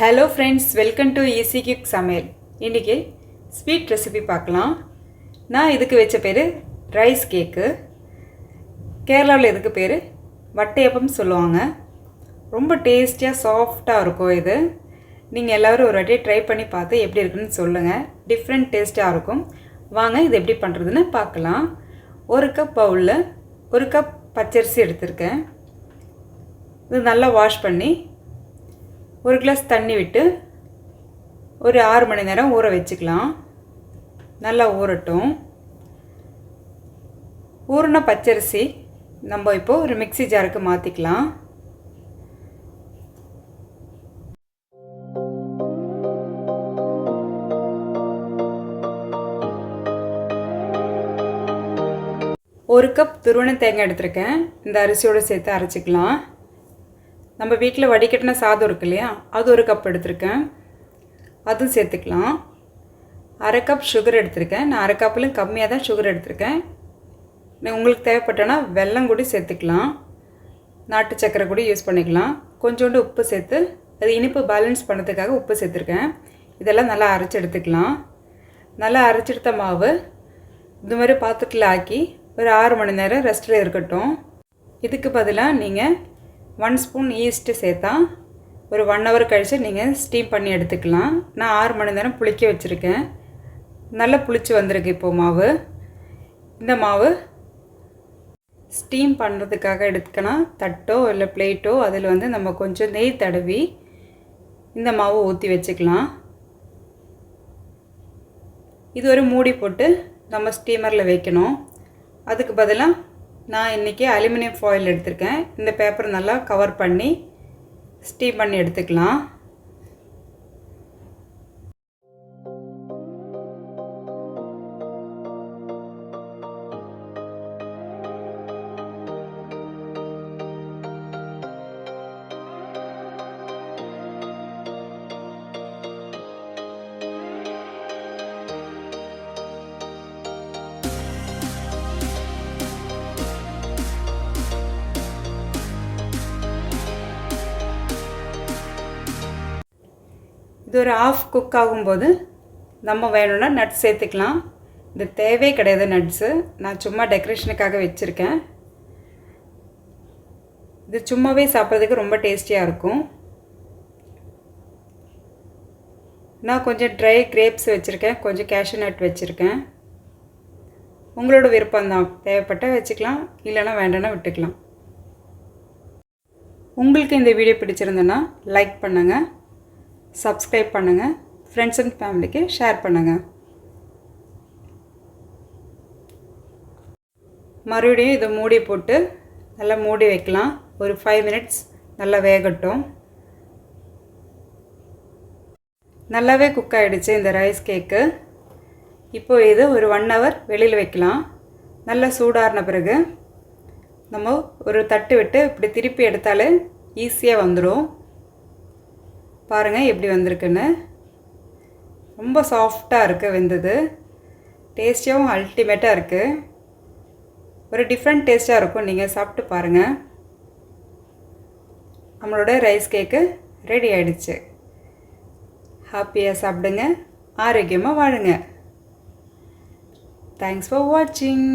Hello friends welcome to easy kick சமையல் இன்றைக்கி sweet recipe பார்க்கலாம். நான் இதுக்கு வச்ச பேர் ரைஸ் கேக்கு கேரளாவில் இதுக்கு பேர் வட்டையப்பம் சொல்லுவாங்க. ரொம்ப டேஸ்டியாக சாஃப்டாக இருக்கும் இது. நீங்கள் எல்லோரும் ஒரு வாட்டி ட்ரை பண்ணி பார்த்து எப்படி இருக்குன்னு சொல்லுங்கள் டிஃப்ரெண்ட் டேஸ்ட்டாக இருக்கும். வாங்க இது எப்படி பண்ணுறதுன்னு பார்க்கலாம். ஒரு கப் பவுலில் ஒரு கப் பச்சரிசி எடுத்திருக்கேன். இது நல்லா வாஷ் பண்ணி ஒரு கிளாஸ் தண்ணி விட்டு ஒரு ஆறு மணி நேரம் ஊற வச்சுக்கலாம். நல்லா ஊறட்டும். ஊறின பச்சரிசி நம்ம இப்போது ஒரு மிக்சி ஜாருக்கு மாற்றிக்கலாம் ஒரு கப் துருவண தேங்காய் எடுத்திருக்கேன். இந்த அரிசியோடு சேர்த்து அரைச்சிக்கலாம். நம்ம வீட்டில் வடிகட்டின சாதம் இருக்கு இல்லையா? அது ஒரு கப் எடுத்திருக்கேன். அதுவும் சேர்த்துக்கலாம். அரை கப் சுகர் எடுத்திருக்கேன். நான் அரை கப்பிலும் கம்மியாக தான் சுகர் எடுத்திருக்கேன். உங்களுக்கு தேவைப்பட்டனா வெல்லம் கூட சேர்த்துக்கலாம். நாட்டு சக்கரை கூட யூஸ் பண்ணிக்கலாம். கொஞ்சோண்டு உப்பு சேர்த்து அது இனிப்பு பேலன்ஸ் பண்ணதுக்காக உப்பு சேர்த்துருக்கேன். இதெல்லாம் நல்லா அரைச்சி எடுத்துக்கலாம். நல்லா அரைச்செடுத்த மாவு இந்த மாதிரி பாத்திரத்தில் ஆக்கி ஒரு ஆறு மணி நேரம் ரெஸ்ட்டில் இருக்கட்டும். இதுக்கு பதிலாக நீங்கள் ஒன் ஸ்பூன் ஈஸ்ட்டு சேர்த்தா ஒரு ஒன் ஹவர் கழித்து நீங்கள் ஸ்டீம் பண்ணி எடுத்துக்கலாம். நான் ஆறு மணி நேரம் புளிக்க வச்சுருக்கேன். நல்லா புளிச்சு வந்திருக்கு இப்போது மாவு. இந்த மாவு ஸ்டீம் பண்ணுறதுக்காக எடுத்துக்கலாம். தட்டோ இல்லை பிளேட்டோ அதில் வந்து நம்ம கொஞ்சம் நெய் தடவி இந்த மாவை ஊற்றி வச்சுக்கலாம். இது ஒரு மூடி போட்டு நம்ம ஸ்டீமரில் வைக்கணும். அதுக்கு பதிலாக நான் இன்றைக்கி அலுமினியம் ஃபாயில் எடுத்திருக்கேன். இந்த பேப்பர் நல்லா கவர் பண்ணி ஸ்டீம் பண்ணி எடுத்துக்கலாம். இது ஒரு ஆஃப் குக் ஆகும்போது நம்ம வேணும்னா நட்ஸ் சேர்த்துக்கலாம். இது தேவையே கிடையாது நட்ஸு நான் சும்மா டெக்கரேஷனுக்காக வச்சுருக்கேன். இது சும்மாவே சாப்பிட்றதுக்கு ரொம்ப டேஸ்டியாக இருக்கும். நான் கொஞ்சம் ட்ரை கிரேப்ஸ் வச்சுருக்கேன். கொஞ்சம் கேஷ்யூ நட் வச்சுருக்கேன். உங்களோட விருப்பம்தான். தேவைப்பட்டால் வச்சுக்கலாம். இல்லைனா வேண்டாம்னா விட்டுக்கலாம். உங்களுக்கு இந்த வீடியோ பிடிச்சிருந்தேன்னா லைக் பண்ணுங்கள் சப்ஸ்கிரைப் பண்ணுங்கள் ஃப்ரெண்ட்ஸ் அண்ட் ஃபேமிலிக்கு ஷேர் பண்ணுங்கள் மறுபடியும் இதை மூடி போட்டு நல்லா மூடி வைக்கலாம். ஒரு ஃபைவ் மினிட்ஸ் நல்லா வேகட்டும். நல்லாவே குக் ஆகிடுச்சு இந்த ரைஸ் கேக்கு இப்போது இது ஒரு ஒன் ஹவர் வெளியில் வைக்கலாம். நல்லா சூடாறின பிறகு நம்ம ஒரு தட்டு விட்டு இப்படி திருப்பி எடுத்தாலே ஈஸியாக வந்துடும் பாருங்கள் எப்படி வந்திருக்குன்னு. ரொம்ப சாஃப்டாக இருக்குது வெந்தது. டேஸ்டியாகவும் அல்டிமேட்டாக இருக்குது ஒரு டிஃப்ரெண்ட் டேஸ்ட்டாக இருக்கும் நீங்கள் சாப்பிட்டு பாருங்கள் நம்மளோட ரைஸ் கேக்கு ரெடி ஆகிடுச்சு ஹாப்பியாக சாப்பிடுங்க ஆரோக்கியமாக வாழுங்க. தேங்க்ஸ் ஃபார் வாட்சிங்